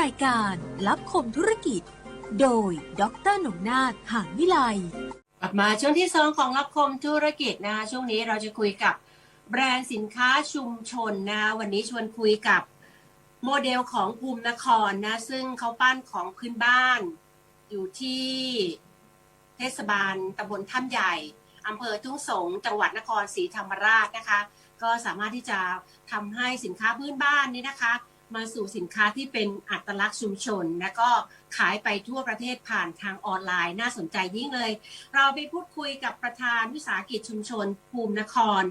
รายการรับคมธุรกิจ โดยดรหนงนาถหางวิไลกลับมาช่วงที่สองของรับคมธุรกิจนะคะช่วงนี้เราจะคุยกับแบรนด์สินค้าชุมชนนะวันนี้ชวนคุยกับโมเดลของภูมินครนะซึ่งเขาปั้นของพื้นบ้าน อยู่ที่เทศบาลตำบลถ้ำใหญ่อำเภอทุ่งสงจังหวัดนครศรีธรรมราชนะคะ ก็สามารถที่จะทำให้สินค้าพื้นบ้านนี้นะคะ มาสู่สินค้าที่เป็นอัตลักษณ์ชุมชน และก็ขายไปทั่วประเทศผ่านทางออนไลน์น่าสนใจยิ่งเลย เราไปพูดคุยกับประธานวิสาหกิจชุมชน ภูมินคร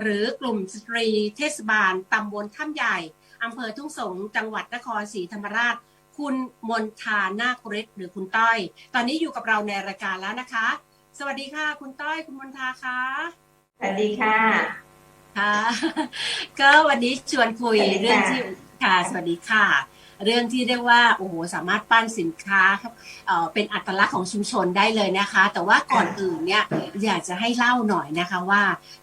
หรือกลุ่มสตรีเทศบาลตำบลถ้ำใหญ่อำเภอทุ่งสงศ์จังหวัดนครศรีธรรมราช คุณมนทานาคฤทธิ์หรือคุณต้อย ตอนนี้อยู่กับเราในรายการแล้วนะคะ สวัสดีค่ะ คุณต้อยคุณมนทาคะสวัสดีค่ะค่ะก็วันนี้ชวนคุยสวัสดีค่ะเรื่องที่ ค่ะ สวัสดีค่ะ เรื่องที่เรียกว่าโอ้โหสามารถปั้นสินค้าครับเป็นอัตลักษณ์ของชุมชนได้เลยนะคะ แต่ว่าก่อนอื่นเนี่ยอยากจะให้เล่าหน่อยนะคะว่า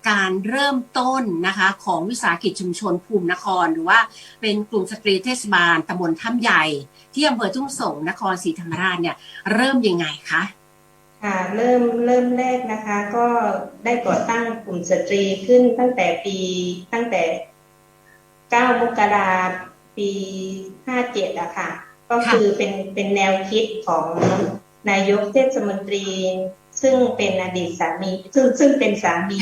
การเริ่มต้นนะคะของวิสาหกิจชุมชนภูมินคร หรือว่าเป็นกลุ่มสตรีเทศบาลตำบลถ้ำใหญ่ที่อำเภอทุ่งสงนครศรีธรรมราชเนี่ยเริ่มยังไงคะค่ะเริ่มเริ่มแรกนะคะ ก็ได้ก่อตั้งกลุ่มสตรีขึ้นตั้งแต่ปีตั้งแต่ 9มกราปี 57อะค่ะ ก็คือเป็นเป็นแนวคิดของนายกเทศมนตรี ซึ่งเป็นอดีตสามี ซึ่งซึ่งเป็นสามี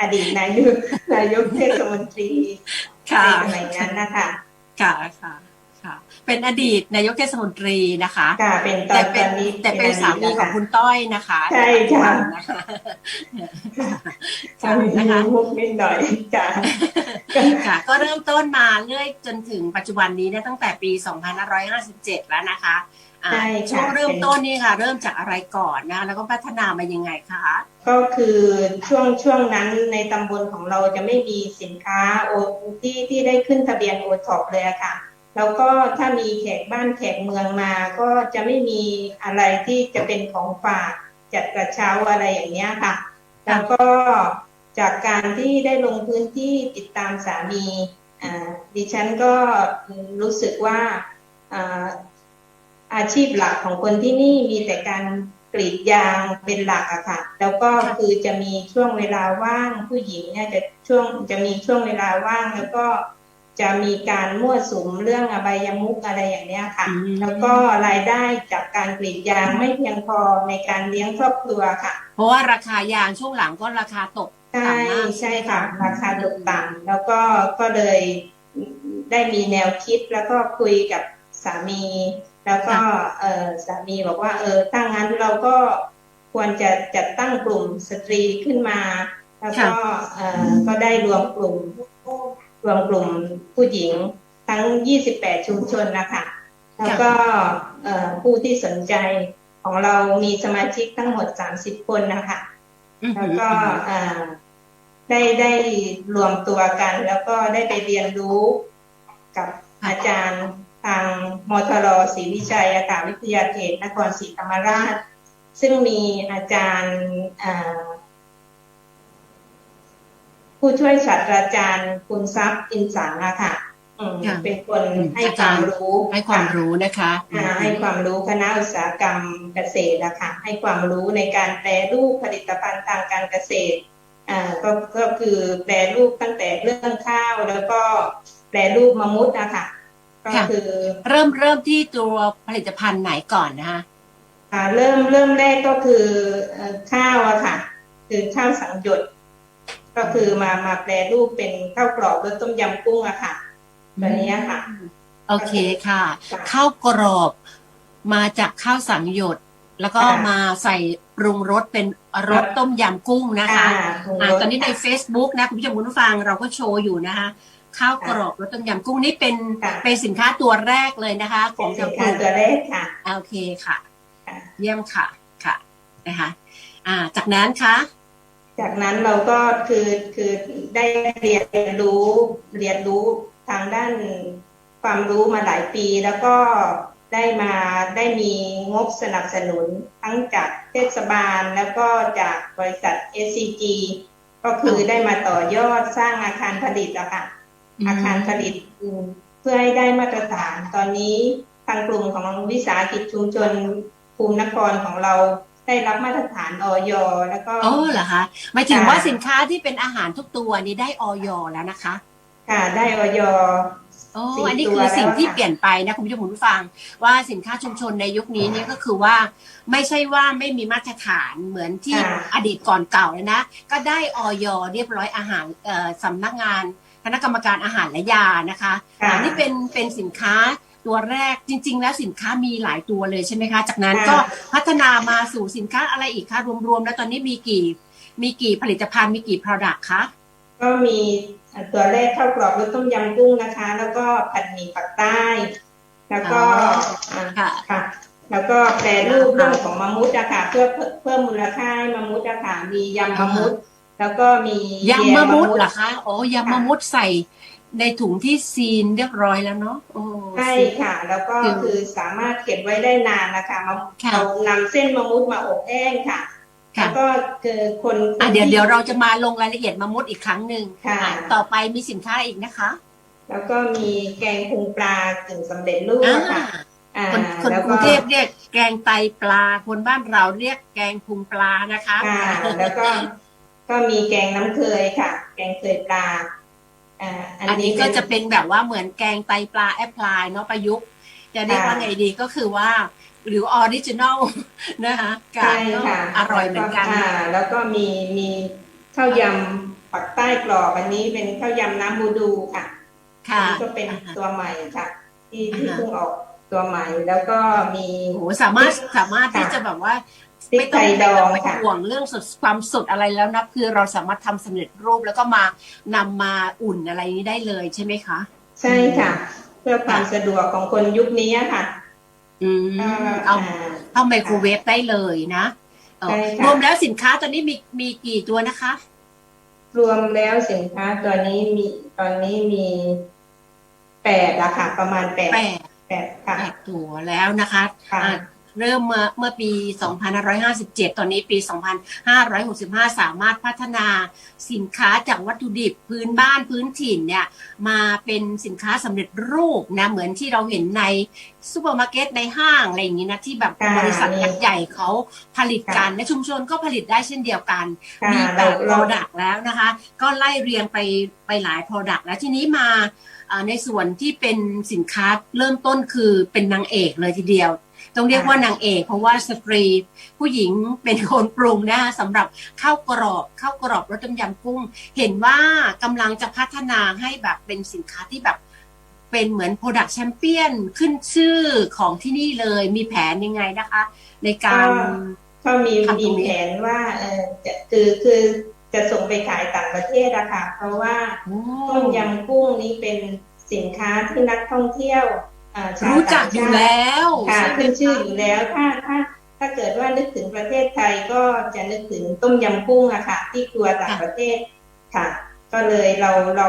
อดีตนายกนายกเทศมนตรีในค่ะสมัยนั้นนะคะค่ะค่ะ ค่ะ เป็นอดีตนายกเทศมนตรีนะคะค่ะเป็นตอแต่นเป็ตนอนนี้แต่เป็นสามีของคุณต้อยนะคะใช่ค่ะนะคะใช่นะคะ มุกนิดหน่อยจ้ะค่ะก็เริ่มต้นมาเรื่อยจนถึงปัจจุบันนี้เนี่ยตั้งแต่ปี 2557 แล้วนะคะอ่าใช่ค่ะ ช่วงเริ่มต้นนี่ค่ะ เริ่มจากอะไรก่อนนะแล้วก็พัฒนามายังไงคะก็คือช่วงช่วงนั้นในตำบลของเราจะไม่มีสินค้าโอที่ที่ได้ขึ้นทะเบียนโอท็อปเลยอะค่ะ แล้วก็ถ้ามีแขกบ้านแขกเมืองมาก็จะไม่มีอะไรที่จะเป็นของฝากจัดกระเช้าอะไรอย่างเงี้ยค่ะ แล้วก็จากการที่ได้ลงพื้นที่ติดตามสามีอ่าดิฉันก็รู้สึกว่าอาชีพหลักของคนที่นี่มีแต่การกรีดยางเป็นหลักอะค่ะ แล้วก็คือจะมีช่วงเวลาว่างผู้หญิงเนี่ยจะช่วงจะมีช่วงเวลาว่างแล้วก็ จะมีการมั่วสุมเรื่องอบายมุกอะไรอย่างเนี้ยค่ะอืมแล้วก็รายได้จากการกรีดยางไม่เพียงพอในการเลี้ยงครอบครัวค่ะ เพราะว่าราคายางช่วงหลังก็ราคาตกใช่ต่ำมากใช่ค่ะ ราคาตกต่ำแล้วก็ก็เลยได้มีแนวคิดแล้วก็คุยกับสามี แล้วก็เออสามีบอกว่า เออถ้างั้นเราก็ควรจะจัดตั้งกลุ่มสตรีขึ้นมา แล้วก็เออก็ได้รวมกลุ่ม รวมกลุ่มผู้หญิงทั้ง 28 ชุมชนนะคะแล้วก็เอ่อผู้ที่สนใจของเรามีสมาชิกทั้งหมด 30 คนนะคะอืมแล้วก็อ่าได้ได้รวมตัวกัน แล้วก็ได้ไปเรียนรู้กับอาจารย์ทางมทรศรีวิชัยอากาศวิทยาเขตนครศรีธรรมราช ซึ่งมีอาจารย์อ่า ผู้ช่วยศาสตราจารย์คุณทรัพย์อินสังอะค่ะอืมค่ะเป็นคนให้ความรู้ให้ความรู้นะคะอ่าให้ความรู้คณะอุตสาหกรรมเกษตรนะคะให้ความรู้ในการแปรรูปผลิตภัณฑ์ทางการเกษตรอ่าก็ก็คือแปรรูปตั้งแต่เรื่องข้าวแล้วก็แปรรูปมะมุดนะคะก็คือเริ่มเริ่มที่ตัวผลิตภัณฑ์ไหนก่อนนะคะอ่าเริ่มเริ่มแรกก็คือเอ่อข้าวอะค่ะ คือข้าวสังหยด ก็คือมามาแปรรูปเป็นข้าวกรอบรสต้มยำกุ้งอะค่ะแบบนี้ค่ะ โอเคค่ะค่ะ ข้าวกรอบมาจากข้าวสังหยดแล้วก็ค่ะมาใส่ปรุงรสเป็นรสต้มยำกุ้งนะคะอ่าปรุงรสอ่าตอนนี้ในค่ะ Facebook นะคุณผู้ชมคุณผู้ฟังเราก็โชว์อยู่นะคะ ข้าวกรอบรสต้มยำกุ้งนี่เป็นค่ะเป็นสินค้าตัวแรกเลยนะคะ ของสิทานงกค้าลุ่มตัวแรกค่ะอ่าโอเคค่ะค่ะ เยี่ยมค่ะค่ะนะคะ อ่า จากนั้นคะ จากนั้นเราก็คือคือได้เรียนรู้เรียนรู้ทางด้านความรู้มาหลายปี แล้วก็ได้มาได้มีงบสนับสนุนทั้งจากเทศบาลแล้วก็จากบริษัท SCG ก็คือได้มาต่อยอดสร้างอาคารผลิตอะค่ะ อาคารผลิตเพื่อให้ได้มาตรฐานตอนนี้ทางกลุ่มของวิสาหกิจชุมชนภูมินครของเรา ได้รับมาตรฐานออยแล้วก็โอ้เหรอคะหมายถึงค่ะว่าสินค้าที่เป็นอาหารทุกตัวนี้ได้ออยแล้วนะคะ ค่ะได้ออยโอ้สี่อันนี้ตัวคือสิ่งแล้วที่ค่ะเปลี่ยนไปนะคุณผู้ชมคุณผู้ฟัง ว่าสินค้าชุมชนในยุคนี้เนี่ยก็คือว่า ไม่ใช่ว่าไม่มีมาตรฐานเหมือนที่ค่ะอดีตก่อนเก่าเลยนะ ก็ได้ออยเรียบร้อยอาหารเอ่อสำนักงานคณะกรรมการอาหารและยานะคะค่ะอันนี้เป็นเป็นสินค้า ตัวแรกจริง ๆ แล้วสินค้ามีหลายตัวเลยใช่ไหมคะ จากนั้นค่ะก็พัฒนามาสู่สินค้าอะไรอีกคะรวมๆแล้วตอนนี้มีกี่มีกี่ผลิตภัณฑ์มีกี่ product คะก็มีตัวแรกข้าวกรอบรสต้มยำกุ้งนะคะ แล้วก็ผัดหมี่ปักใต้ แล้วก็อ๋ออ่าค่ะค่ะแล้วก็แปรรูปเรื่องของมะมุดอะค่ะเพื่อเพิ่มเพิ่มมูลค่าให้มะมุดอะค่ะมียำมะมุด แล้วก็มียำมะมุดแเหรอคะโอ้ยำมะมุดใส่ ในถุงที่ซีนเรียบร้อยแล้วเนาะโอ้ใช่ค่ะ แล้วก็คือคือสามารถเก็บไว้ได้นานนะคะมะค่ะเรานำเส้นมะมุดมาอบแห้งค่ะค่ะแล้วก็คือคนอะเดี๋ยวที่เดี๋ยวเราจะมาลงรายละเอียดมะมุดอีกครั้งหนึ่งค่ะอะต่อไปมีสินค้าอีกนะคะ แล้วก็มีแกงพุงปลากึ่งสำเร็จรูปอ่าอะค่ะอ่าคนคนแล้วกรุก็งเทพเรียกแกงไตปลา คนบ้านเราเรียกแกงพุงปลานะคะค่ะแล้วก็ก็มีแกงน้ำเคยค่ะ แกงเคยปลา อ่าอันอันนี้นี้ก็จะเป็นแบบว่าเหมือนแกงไตปลาแอปพลายเนาะประยุกต์จะเรียกว่าไงดีก็คือว่า หรือออริจินอลนะคะใช่ก็ค่ะอร่อยเหมือนกันอ่าแล้วก็มีมีข้าวยำปักใต้กรอบอันนี้เป็นข้าวยำน้ำบูดูค่ะค่ะอันนี้ก็เป็นอ่าฮะตัวใหม่ค่ะ ที่ที่อ่าฮะเพิ่งออกตัวใหม่แล้วก็มีโอ้โหสามารถสามารถที่จะแบบว่า พริกไม่ไทต้องยดองไม่ค่ะต้องห่วงเรื่องสดความสดอะไรแล้วนะคือเราสามารถทำสำเร็จรูปแล้วก็มานำมาอุ่นอะไรนี้ได้เลยใช่ไหมคะ ใช่ค่ะ เพื่อความสะดวกของคนยุคนี้ค่ะอืมอ่าเอาอ่าเข้าไมโครเวฟได้เลยนะเออใช่ค่ะ รวมแล้วสินค้าตอนนี้มีมีกี่ตัวนะคะ รวมแล้วสินค้าตัวนี้มีตอนนี้มีแปดละค่ะ ประมาณแปดแปดแปดค่ะ แปดตัวแล้วนะคะค่ะ อ่า เริ่มเมื่อเมื่อปี 2557 ตอนนี้ปี 2565 สามารถพัฒนาสินค้าจากวัตถุดิบพื้นบ้านพื้นถิ่นเนี่ยมาเป็นสินค้าสำเร็จรูปนะเหมือนที่เราเห็นในซูเปอร์มาร์เก็ตในห้างอะไรอย่างนี้นะที่แบบค่ะบริษัทมีใหญ่ๆเขาผลิตกันค่ะและชุมชนก็ผลิตได้เช่นเดียวกันค่ะมีแปเราดโปรเราดักต์แล้วนะคะ ก็ไล่เรียงไปไปหลายโปรดักต์แล้วทีนี้มาอ่าในส่วนที่เป็นสินค้าเริ่มต้นคือเป็นนางเอกเลยทีเดียว ต้องเรียกว่านางเอกเพราะว่าสตรี ผู้หญิงเป็นคนปรุงนะคะสำหรับข้าวกรอบข้าวกรอบรสต้มยำกุ้ง เห็นว่ากำลังจะพัฒนาให้แบบเป็นสินค้าที่แบบเป็นเหมือน Product Champion ขึ้นชื่อของที่นี่เลยมีแผนยังไงนะคะ ในการก็ก็มีทำตมีรงนี้แผนว่าเออจะคือคือจะส่งไปขายต่างประเทศอะค่ะเพราะว่าโอ้ต้มยำกุ้งนี้เป็นสินค้าที่นักท่องเที่ยวอ่าชาว รู้จักอยู่ต่างชาติแล้วค่ะใช่ไหมขึ้นชื่ออยู่แล้วถ้าถ้าถ้าเกิดว่านึกถึงประเทศไทยก็จะนึกถึงต้มยำกุ้งอะค่ะ ที่ครัวต่างประเทศค่ะ ก็เลยเราเรา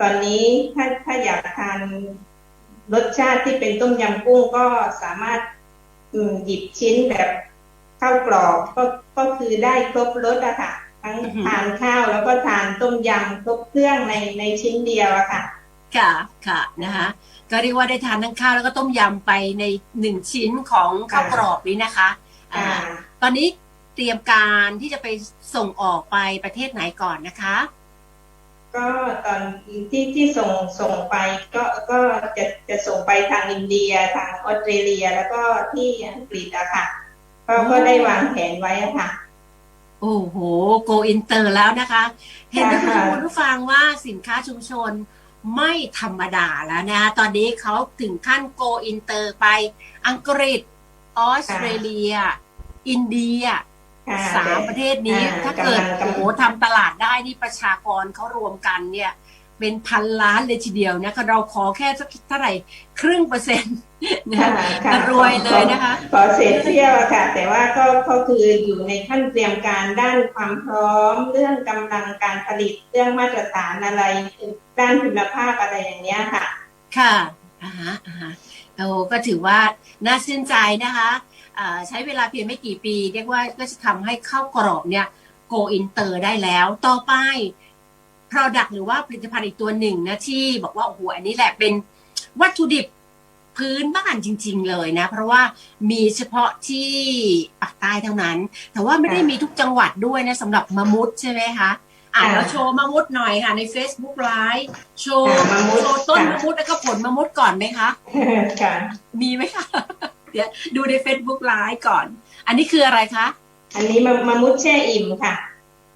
ตอนนี้ถ้าถ้าอยากทานรสชาติที่เป็นต้มยำกุ้งก็สามารถอืมหยิบชิ้นแบบข้าวกรอบก็ก็คือได้ครบรสอะค่ะ ทั้งอือหือทานข้าวแล้วก็ทานต้มยำครบเครื่องในในชิ้นเดียวอะค่ะ ค่ะค่ะนะคะ ก็เรียกว่าได้ทานทั้งข้าวแล้วก็ต้มยำไปในหนึ่งชิ้นของข้าวกรอบนี้นะคะอ่าอ่าตอนนี้เตรียมการที่จะไปส่งออกไปประเทศไหนก่อนนะคะ ก็ตอนที่ที่ส่งส่งไปก็ก็จะจะส่งไปทางอินเดียทางออสเตรเลียแล้วก็ที่อังกฤษอะค่ะก็อ๋อก็ได้วางแผนไว้อะค่ะ โอ้โห โกอินเตอร์แล้วนะคะ เห็นไหมคุณค่ะคุณผู้ฟังว่าสินค้าชุมชน ไม่ธรรมดาแล้วนะตอนนี้เขาถึงขั้นโกอินเตอร์ไปอังกฤษ ออสเตรเลีย อินเดียค่ะสามประเทศนี้อ่าถ้าเกิดกำลังกำลังโอ้โหทำตลาดได้นี่ประชากรเขารวมกันเนี่ย เป็นพันล้านเลยทีเดียวนะคะเราขอแค่สักเท่าไหร่ครึ่งเปอร์เซ็นต์นะค่ะคะค่ะจะรวยเลยนะคะขอเศษเที่ยวอะค่ะ แต่ว่าก็ก็คืออยู่ในขั้นเตรียมการด้านความพร้อม เรื่องกำลังการผลิตเรื่องมาตรฐานอะไรด้านคุณภาพอะไรอย่างเนี้ยค่ะ ค่ะอ่าฮะอ่าฮะโอ้ก็ถือว่าน่าชื่นใจนะคะอ่าใช้เวลาเพียงไม่กี่ปี เรียกว่าก็จะทำให้ข้าวกรอบเนี่ยโกอินเตอร์ได้แล้ว ต่อไป Product หรือว่าผลิตภัณฑ์อีกตัวหนึ่งนะที่บอกว่าโอ้โหอันนี้แหละเป็นวัตถุดิบพื้นบ้านจริง ๆ เลยนะ เพราะว่ามีเฉพาะที่ปากใต้เท่านั้น แต่ว่าไม่ได้มีทุกจังหวัดด้วยนะสำหรับมะมุดใช่ไหมคะอะค่ะเราโชว์มะมุดหน่อยค่ะใน Facebook ไลฟ์โชว์ค่ะมะมุดโชว์ต้นค่ะมะมุดแล้วก็ผลมะมุดก่อนไหมคะค่ะมีไหมคะเดี๋ยวดูใน Facebook ไลฟ์ก่อน อันนี้คืออะไรคะ อันนี้มะมะมุดแช่อิ่มค่ะ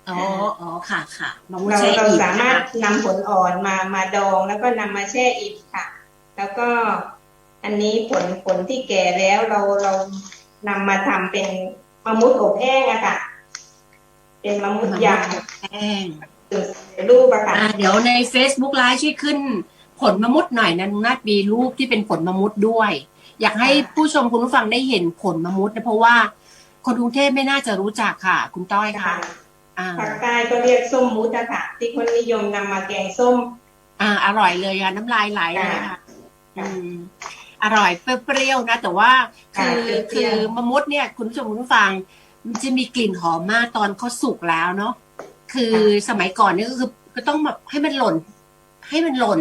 อ๋ออ๋อค่ะค่ะมะมุดเราแช่เราอิ่มสามารถนะคะนำผลอ่อนมามาดองแล้วก็นำมาแช่อิ่มค่ะ แล้วก็อันนี้ผลผลที่แก่แล้วเราเรานำมาทำเป็นมะมุดอบแห้งอะค่ะ เป็นมะมุดยแห้งำรูปอะค่ะอะเดี๋ยวใน Facebook ไลฟ์ช่วยขึ้น ผลมะมุดหน่อยนะนุนัดมีรูปที่เป็นผลมะมุดด้วย อยากให้ผู้ชมคุณผู้ฟังได้เห็นผลมะมุดนะเพราะว่า คนกรุงเทพไม่น่าจะรู้จักค่ะ คุณต้อยค่ะอ่า ภาคใต้ก็เรียกส้มมุดอะค่ะ ที่คนนิยมนำมาแกงส้ม อ่า อร่อยเลยค่ะน้ำลายไหลเลยค่ะค่ะอืมอร่อยเปรี้ยวๆนะ แต่ว่าคือค่ะเปรี้คือยวๆมะมุดเนี่ย คุณผู้ชมคุณผู้ฟัง มันจะมีกลิ่นหอมมากตอนเขาสุกแล้วเนาะคือสมัยก่อนเนี่ยก็คือก็ต้องแบบให้มันหล่น ให้มันหล่น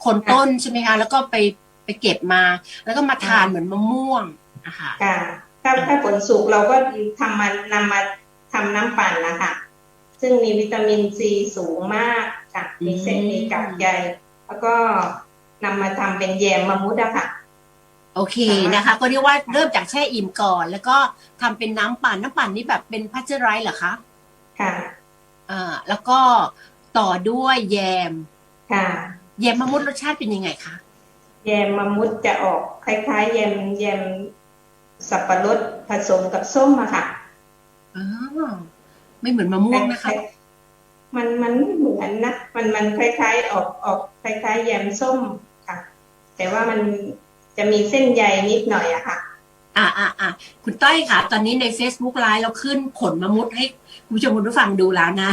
โคนต้นใช่ไหมคะแล้วก็ไปไปเก็บมา แล้วก็มาทานเหมือนมะม่วงอะค่ะค่ะถ้าถ้าผลสุกเราก็ทำมานำมาทำน้ำปั่นนะคะ ซึ่งมีวิตามินซีสูงมากค่ะมีเส้นอืมมีกากใยแล้วก็นำมาทำเป็นแยมมะมุดอะค่ะโอเคนะคะ ก็เรียกว่าเริ่มจากแช่อิ่มก่อน แล้วก็ทำเป็นน้ำปั่นน้ำปั่นนี่แบบเป็นพัชเจอร์ไรส์เหรอคะค่ะอ่าแล้วก็ต่อด้วยแยมค่ะแยมมะมุดรสชาติเป็นยังไงคะแยมมะมุดจะออกคล้าย ๆ แยมแยมสับปะรดผสมกับส้มอะค่ะอ๋อ ไม่เหมือนมะม่วงนะคะ มันมันไม่เหมือนนะ มันมันคล้าย ๆ ออกออกคล้ายๆแยมส้มค่ะ แต่ว่ามันจะมีเส้นใยนิดหน่อยอะค่ะ อ่าอ่าอ่าคุณต้อยค่ะ ตอนนี้ใน Facebook ไลฟ์เราขึ้นผลมะมุดให้คุณผู้ชมคุณผู้ฟังดูแล้วนะ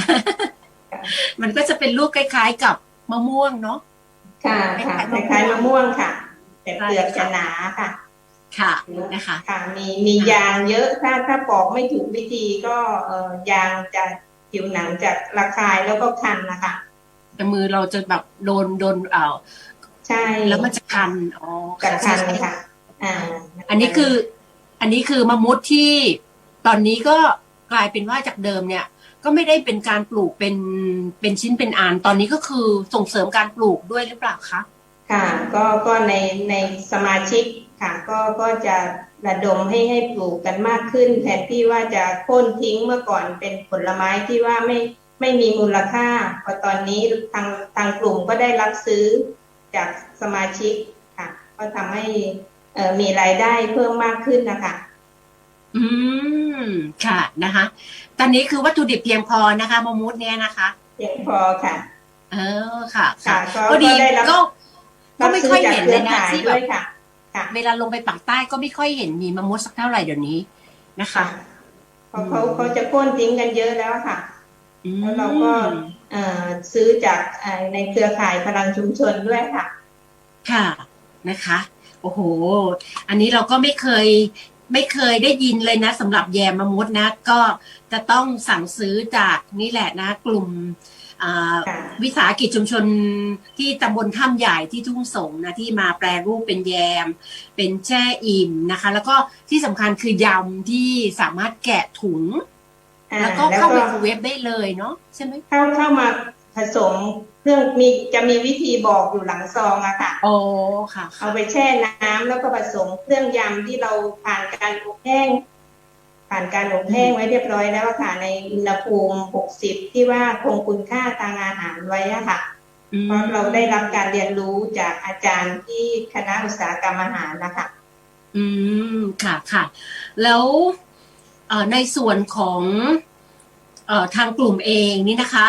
ค่ะมันก็จะเป็นลูกคล้าย ๆ กับมะม่วงเนาะ ค่ะค่ะคคล้ายๆล้ายๆมะม่วงค่ะ แต่ใช่เปลือกค่ะจะหนาค่ะ ค่ะนะคะค่ะมีมียางเยอะถ้าถ้าปอกไม่ถูกวิธีก็เอ่อยางจะผิวหนังจะระคายแล้วก็คันนะคะแต่มือเราจะแบบโดนโดนเอ่อใช่แล้วมันจะคันอ๋อจะคันใช่ค่ะอ่า อันนี้คือ อันนี้คือมะมุดที่ตอนนี้ก็กลายเป็นว่าจากเดิมเนี่ย ก็ไม่ได้เป็นการปลูกเป็นเป็นชิ้นเป็นอันตอนนี้ก็คือส่งเสริมการปลูกด้วยหรือเปล่าคะค่ะ ก็ก็ในในสมาชิก ค่ะก็ก็จะระดมให้ให้ปลูกกันมากขึ้น แทนที่ว่าจะโค่นทิ้งเมื่อก่อนเป็นผลไม้ที่ว่าไม่ไม่มีมูลค่าพอตอนนี้ทางทางกลุ่มก็ได้รับซื้อจากสมาชิกค่ะ ก็ทำให้เอ่อมีรายได้เพิ่มมากขึ้นนะคะ อืม ค่ะนะคะ ตอนนี้คือวัตถุดิบเพียงพอนะคะมะมุดเนี่ยนะคะ เพียงพอค่ะ เออค่ะ ค่ะค่ะก็ก็ดีก็ได้รับก็ก็รับไม่ซื้อค่อยจากเห็นเคเลรือยนะข่ายที่แบด้วบย ค่ะค่ะเวลาลงไปปากใต้ก็ไม่ค่อยเห็นมีมะมุดสักเท่าไหร่เดี๋ยวนี้นะคะ เพราะเขาเขาจะโค่นทิ้งกันเยอะแล้วค่ะอืมแล้วเราก็เอ่อซื้อจากเอ่อในเครือข่ายพลังชุมชนด้วยค่ะ ค่ะนะคะ โอ้โห อันนี้เราก็ไม่เคยไม่เคยได้ยินเลยนะสำหรับแยมมะมุดนะ ก็จะต้องสั่งซื้อจากนี่แหละนะ กลุ่มอ่าค่ะ วิสาหกิจชุมชนที่ตำบลถ้ำใหญ่ที่ทุ่งสงนะที่มาแปรรูปเป็นแยม เป็นแช่อิ่มนะคะ แล้วก็ที่สำคัญคือยำที่สามารถแกะถุงอ่าแล้วก็เข้าไมโครเวฟได้เลยเนาะใช่ไหมเข้าเข้ามาผสมเครื่องมีจะมีวิธีบอกอยู่หลังซองอะค่ะโอ้ค่ะ เอาไปแช่น้ำแล้วก็ผสมเครื่องยำที่เราผ่านการอบแห้ง ผ่านการอบแห้งไว้เรียบร้อยแล้วอะค่ะ ในอุณหภูมิ 60 ที่ว่าคงคุณค่าทางอาหารไว้อะค่ะอืมเพราะเราได้รับการเรียนรู้จากอาจารย์ที่คณะอุตสาหกรรมอาหารนะคะ อืมค่ะค่ะ แล้วเอ่อในส่วนของเอ่อทางกลุ่มเองนี่นะคะ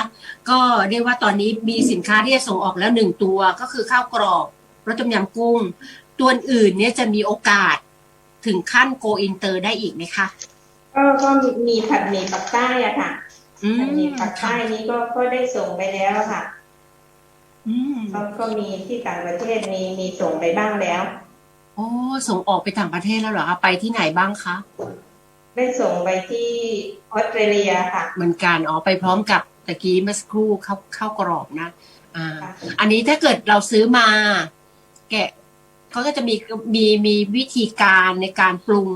ก็เรียกว่าตอนนี้มีสินค้าที่จะส่งออกแล้วหนึ่งตัวก็คือข้าวกรอบรสต้มยำกุ้ง ตัวอื่นเนี่ยจะมีโอกาสถึงขั้นโกอินเตอร์ได้อีกไหมคะ ก็ก็มีผัดหมี่ปักใต้อะค่ะอืผัดหมี่มปักใต้นี้ก็ก็ได้ส่งไปแล้วอะค่ะอืมก็ก็มีที่ต่างประเทศมีมีส่งไปบ้างแล้ว โอ้ส่งออกไปต่างประเทศแล้วเหรอคะไปที่ไหนบ้างคะได้ส่งไปที่ออสเตรเลียค่ะเหมือนกันอ๋อไปพร้อมกับตะกี้เมื่อสักครู่ข้าวข้าวกรอบนะอ่า ค่ะ อันนี้ถ้าเกิดเราซื้อมา แกะเขาก็จะมีมีมีวิธีการในการปรุง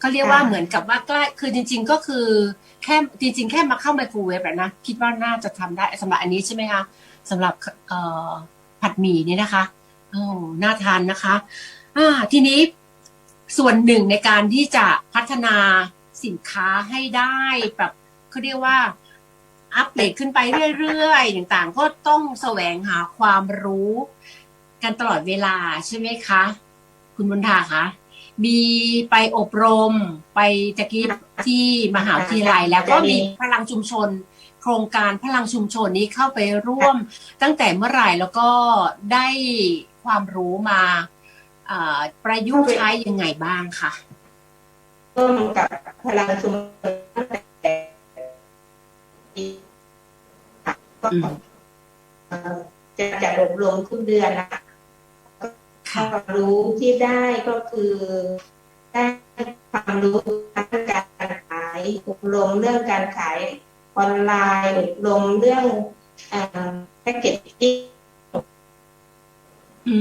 เขาเรียกว่าค่ะเหมือนกับว่าใกล้คือจริง ๆ ก็คือแค่จริง ๆ แค่มาเข้าไมโครเวฟแหละนะ คิดว่าน่าจะทำได้สำหรับอันนี้ใช่ไหมคะสำหรับเอ่อผัดหมี่นี่นะคะโอ้น่าทานนะคะอ่าทีนี้ส่วนหนึ่งในการที่จะพัฒนาสินค้าให้ได้แบบเขาเรียกว่าอัปเดตขึ้นไปเรื่อยๆต่างๆ ก็ต้องแสวงหาความรู้ กันตลอดเวลาใช่ไหมคะ คุณบุญทาคะ มีไปอบรม ไปตะกี้ที่มหาวิทยาลัยแล้วก็มีพลังชุมชน โครงการพลังชุมชนนี้เข้าไปร่วมตั้งแต่เมื่อไหร่แล้วก็ได้ความรู้มาเอ่อประยุกต์ใช้ยังไงบ้างคะร่วมกับพลังชุมชนตั้งแต่ปีก็อืมเอ่อจะจัดอบรมทุกเดือนนะคะ ค่ะความรู้ที่ได้ก็คือได้ความรู้ทางการขายอบรมเรื่องการขายออนไลน์อบรมเรื่องแพ็กเกจจิ้งอื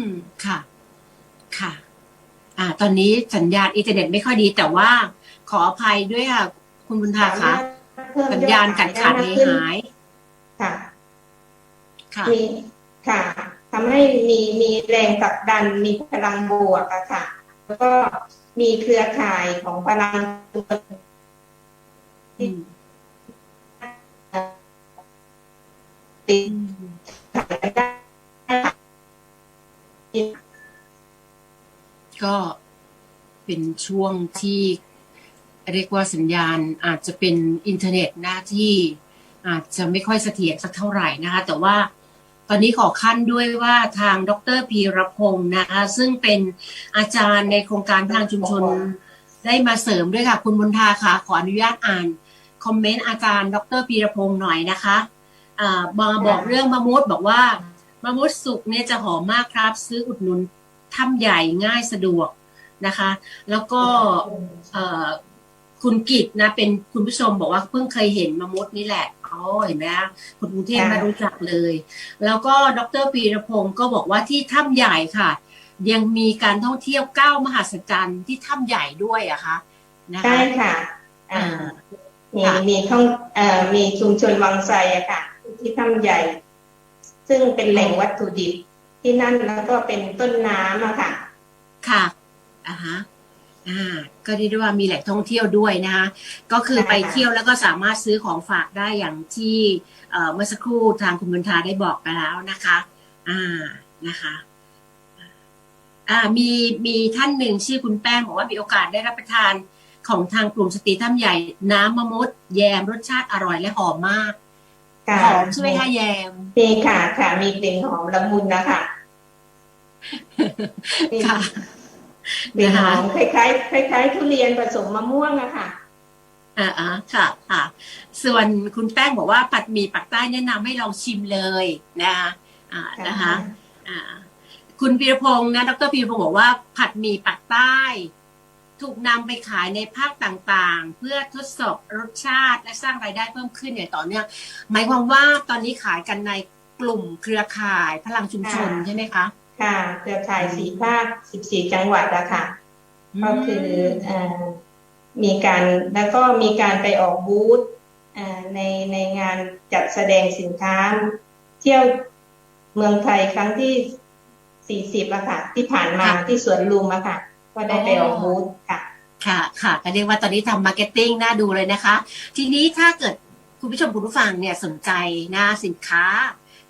มค่ะ ค่ะ อ่า ตอนนี้สัญญาณอินเทอร์เน็ตไม่ค่อยดี แต่ว่าขออภัยด้วยค่ะ คุณบุญทาคะเพิ่มสัญยอญาณขาดขาดได้หายมกขึ้นหาย ค่ะ ค่ะมีค่ะ ทำให้มีมีแรงผลักดันมีพลังบวกอะค่ะ แล้วก็มีเครือข่ายของพลังชุมชนอืมติดขายได้ก็เป็นช่วงที่เรียกว่าสัญญาณอาจจะเป็นอินเทอร์เน็ตหน้าที่อาจจะไม่ค่อยเสถียรสักเท่าไหร่นะคะ แต่ว่า ตอนนี้ขอขั้นด้วยว่าทางดรพีรพงศ์นะคะ ซึ่งเป็นอาจารย์ในโครงการพลังชุมชนได้มาเสริมด้วยค่ะ คุณบุญทาค่ะ ขออนุญาตอ่านคอมเมนต์อาจารย์ ดรพีรพงศ์หน่อยนะคะอ่ามาบอกเรื่องมะมุดบอกว่ามะมุดสุกเนี่ยจะหอมมากครับ ซื้ออุดหนุนถ้ำใหญ่ง่ายสะดวกนะคะ แล้วก็เอ่อ คุณกิตนะเป็นคุณผู้ชมบอกว่าเพิ่งเคยเห็นมะมุดนี่แหละอ๋อเห็นไหมคะคนกรุงเทพค่ะไม่รู้จักเลย แล้วก็ดรปีรพงศ์ก็บอกว่าที่ถ้ำใหญ่ค่ะ ยังมีการท่องเที่ยวเก้ามหัศจรรย์ที่ถ้ำใหญ่ด้วยอะคะนะใช่คะค่ะอ่ามีค่ะมีท่องเอ่อมีชุมชนวังไซอะค่ะ ที่ถ้ำใหญ่ ซึ่งเป็นแหล่งวัตถุดิบที่นั่นแล้วก็เป็นต้นน้ำอะค่ะ ค่ะอ่าฮะ อ่าก็เรียกได้ว่ามีแหล่งท่องเที่ยวด้วยนะคะก็คือไปเที่ยวแล้วก็สามารถซื้อของฝากได้อย่างที่เอ่อเมื่อสักครู่ทางคุณบุญทาได้บอกไปแล้วนะคะ อ่านะคะอ่ามีมีท่านหนึ่งชื่อคุณแป้งบอกว่ามีโอกาสได้รับประทานของทางกลุ่มสตรีถ้ำใหญ่ น้ำมะมดแยมรสชาติอร่อยและหอมมากค่ะหอมใช่ไหมคะแยมมีค่ะ ค่ะ มีกลิ่นหอมละมุนนะคะมีค่ะ กลิ่นนะหอคะมคล้ายๆคล้ายๆทุเรียนผสมมะม่วงอะค่ะอ่าอ่าค่ะค่ะ ส่วนคุณแป้งบอกว่าผัดหมี่ปักใต้แนะนำให้ลองชิมเลยนะคะอ่านะคะอ่าคุณพีรพงศ์นะดรพีรพงศ์บอกว่าผัดหมี่ปักใต้ ถูกนำไปขายในภาคต่างๆ เพื่อทดสอบรสชาติและสร้างรายได้เพิ่มขึ้นอย่างต่อเนื่องหมายความว่าตอนนี้ขายกันในกลุ่มเครือข่ายพลังชุมชนค่ะใช่ไหมคะ ค่ะเครือข่ายสีภาคสิบสี่จังหวัดอะค่ะ ก็คือเอ่อมีการแล้วก็มีการไปออกบูธเอ่อในในงานจัดแสดงสินค้า เที่ยวเมืองไทยครั้งที่สี่สิบอะค่ะ ที่ผ่านมาที่สวนลุมอะค่ะ ก็ได้ไปออกบูธค่ะ ค่ะ ค่ะก็เรียกว่าตอนนี้ทำมาร์เก็ตติ้งน่าดูเลยนะคะ ทีนี้ถ้าเกิดคุณผู้ชมคุณผู้ฟังเนี่ยสนใจนะสินค้า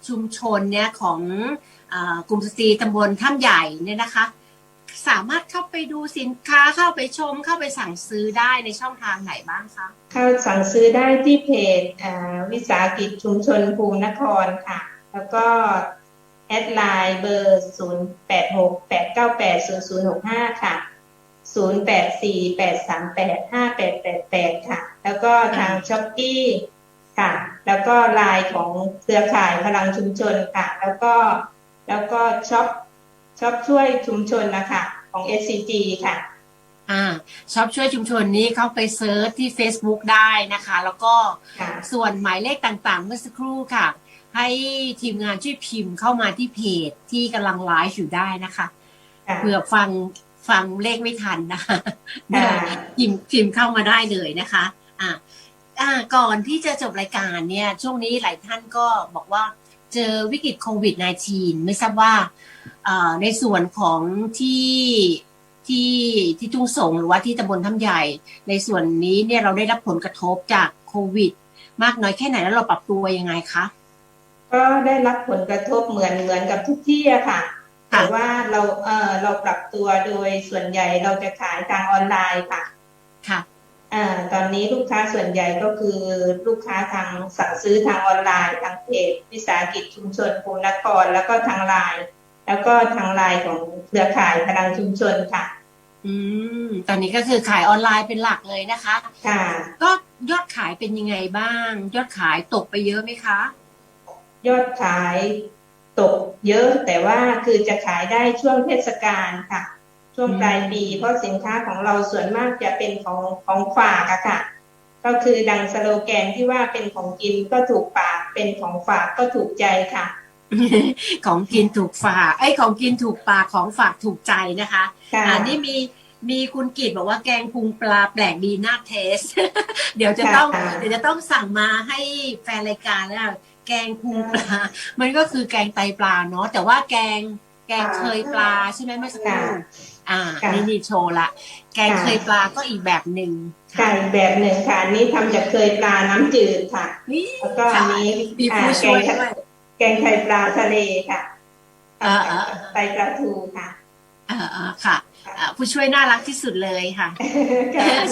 ชุมชนเนี่ยของเออ กลุ่มสตรีตำบลถ้ำใหญ่เนี่ยนะคะ สามารถเข้าไปดูสินค้าเข้าไปชมเข้าไปสั่งซื้อได้ในช่องทางไหนบ้างคะเข้าสั่งซื้อได้ที่เพจวิสาหกิจชุมชนภูมินครค่ะ แล้วก็แอดไลน์เบอร์ 0 8 6 8 9 8 0 0 6 5 ค่ะ 0 8 4 8 3 8 5 8 8 8 ค่ะ แล้วก็ทางช้อปปี้ค่ะ แล้วก็ไลน์ของเครือข่ายพลังชุมชนค่ะ แล้วก็ แล้วก็ช็อปช็อปช่วยชุมชนนะคะของ SCG ค่ะอ่าชอบช่วยชุมชนนี้เข้าไปเซิร์ชที่ Facebook ได้นะคะ แล้วก็ค่ะส่วนหมายเลขต่างๆ เมื่อสักครู่ค่ะ ให้ทีมงานช่วยพิมพ์เข้ามาที่เพจที่กำลังไลฟ์อยู่ได้นะคะค่ะเผื่อฟังฟังเลขไม่ทันนะคะค่ะพิมพ์พิมพ์เข้ามาได้เลยนะคะอะอ่าก่อนที่จะจบรายการเนี่ย ช่วงนี้หลายท่านก็บอกว่า เจอวิกฤตโควิด -19 ไม่ทราบว่าเอ่อในส่วนของที่ที่ที่ทุ่งสงหรือว่าที่ตำบลถ้ำใหญ่ ในส่วนนี้เนี่ยเราได้รับผลกระทบจากโควิด มากน้อยแค่ไหนแล้วเราปรับตัวยังไงคะก็ได้รับผลกระทบเหมือนเหมือนกับทุกที่อะค่ะแต่ว่าเราเออเราปรับตัวโดยส่วนใหญ่เราจะขายทางออนไลน์ค่ะ ค่ะอ่า ตอนนี้ลูกค้าส่วนใหญ่ก็คือลูกค้าทางสั่งซื้อทางออนไลน์ทางเพจวิสาหกิจชุมชนภูนครแล้วก็ทางไลน์แล้วก็ทางไลน์ของเครือข่ายพลังชุมชนค่ะ อืม ตอนนี้ก็คือขายออนไลน์เป็นหลักเลยนะคะ ค่ะ ก็ยอดขายเป็นยังไงบ้าง ยอดขายตกไปเยอะไหมคะ ยอดขายตกเยอะแต่ว่าคือจะขายได้ช่วงเทศกาลค่ะ ช่วงปลายปี เพราะสินค้าของเราส่วนมากจะเป็นของของฝากอะค่ะ ก็คือดังสโลแกนที่ว่าเป็นของกินก็ถูกปากเป็นของฝากก็ถูกใจค่ะ ของกินถูกฝากไอ้ยของกินถูกปากของฝากถูกใจนะคะค่ะอ่านี่มีมีคุณกิตบอกว่าแกงพุงปลาแปลกดีน่าเทส เดี๋ยวจะต้องค่ะเดี๋ยวจะต้องสั่งมาให้แฟนรายการแล้วแกงพุงปลา มันก็คือแกงไตปลาเนาะแต่ว่าแกง แกงเคยปลาใช่ไหมเมื่อสักครู่ค่ะอ่าค่ะนี่นี่โชว์ละ แกงค่ะเคยปลาก็อีกแบบหนึ่งไก่แบบหนึ่งค่ะอันนี้ทำจากเคยปลาน้ำจืดค่ะนี่แล้วก็อันนี้มีอ่าผู้แกช่วยงด้วยแกงไข่ปลาทะเลค่ะอ่าอ่าไตปลาทูค่ะอ่าอ่าค่ะอ่าผู้ช่วยน่ารักที่สุดเลยค่ะ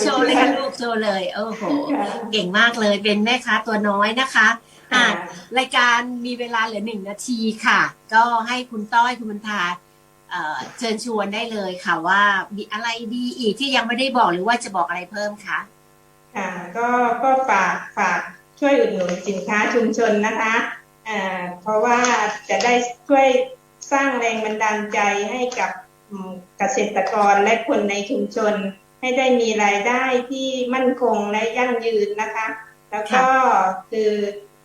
โชว์เลยค่ะลูกโชว์เลย โอ้โหค่ะเก่งมากเลยเป็นแม่ค้าตัวน้อยนะคะอ่า ค่ะ รายการมีเวลาเหลือหนึ่งนาทีค่ะ ก็ให้คุณต้อยคุณบรรทาเอ่อเชิญชวนได้เลยค่ะว่ามีอะไรดีอีกที่ยังไม่ได้บอกหรือว่าจะบอกอะไรเพิ่มคะค่ะก็ก็ฝากฝากช่วยอุดหนุนสินค้าชุมชนนะคะอ่าเพราะว่าจะได้ช่วยสร้างแรงบันดาลใจให้กับอืมเกษตรกรและคนในชุมชน ให้ได้มีรายได้ที่มั่นคงและยั่งยืนนะคะ แล้วก็คือ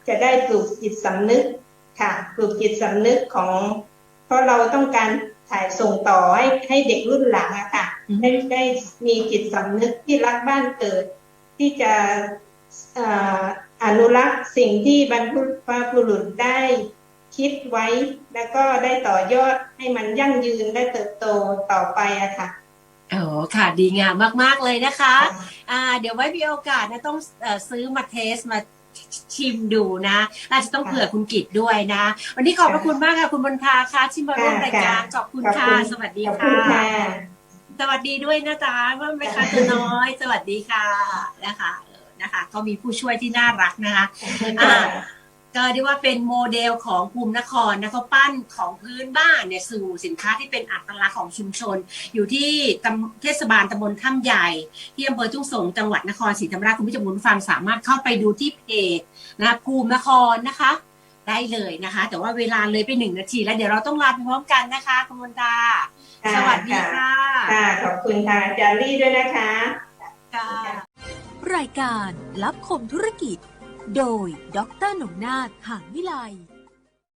จะได้ปลูกจิตสำนึกค่ะปลูกจิตสำนึกของ เพราะเราต้องการถ่ายส่งต่อให้ให้เด็กรุ่นหลังอะค่ะได้ได้มีจิตสำนึกที่รักบ้านเกิด ที่จะเอ่ออนุรักษ์สิ่งที่บรรพบุรุษได้คิดไว้ แล้วก็ได้ต่อยอดให้มันยั่งยืนและเติบโตต่อไปอะค่ะโอ้ค่ะดีงามมาก ๆ เลยนะคะ อ่า เดี๋ยวไว้มีโอกาสนะต้องเอ่อซื้อมาเทสมา ชิมดูนะอาจจะต้องค่ะเผื่อคุณกิตด้วยนะ วันนี้ขอบพระคุณมากค่ะคุณบรรทาค่ะที่มาร่วมค่ะรายการค่ะขอบคุณขอบค่ะคุณสวัสดีขอบคุค่ะณค่ะสวัสดีด้วยนะจ๊ะว่าแม่ค้าตัวน้อย สวัสดีค่ะนะคะเออนะคะ ก็มีผู้ช่วยที่น่ารักนะคะอ่า ก็เรียกว่าเป็นโมเดลของภูมินครนะเขาปั้นของพื้นบ้านเนี่ยสู่สินค้าที่เป็นอัตลักษณ์ของชุมชน อยู่ที่ตำเทศบาลตำบลถ้ำใหญ่ ที่อำเภอทุ่งสงศ์จังหวัดนครศรีธรรมราชคุณผู้ชมคุณผู้ฟังสามารถเข้าไปดูที่เพจนะภูมินครนะคะ ได้เลยนะคะ แต่ว่าเวลาเลยไปหนึ่งนาที แล้วเดี๋ยวเราต้องลาไปพร้อมกันนะคะคุณมนตาค่ะสวัสดีค่ะค่ะขอบคุณค่ะอาจารย์ลี่ด้วยนะคะค่ะรายการลับคมธุรกิจ โดยดรหนงนาถหางวิไล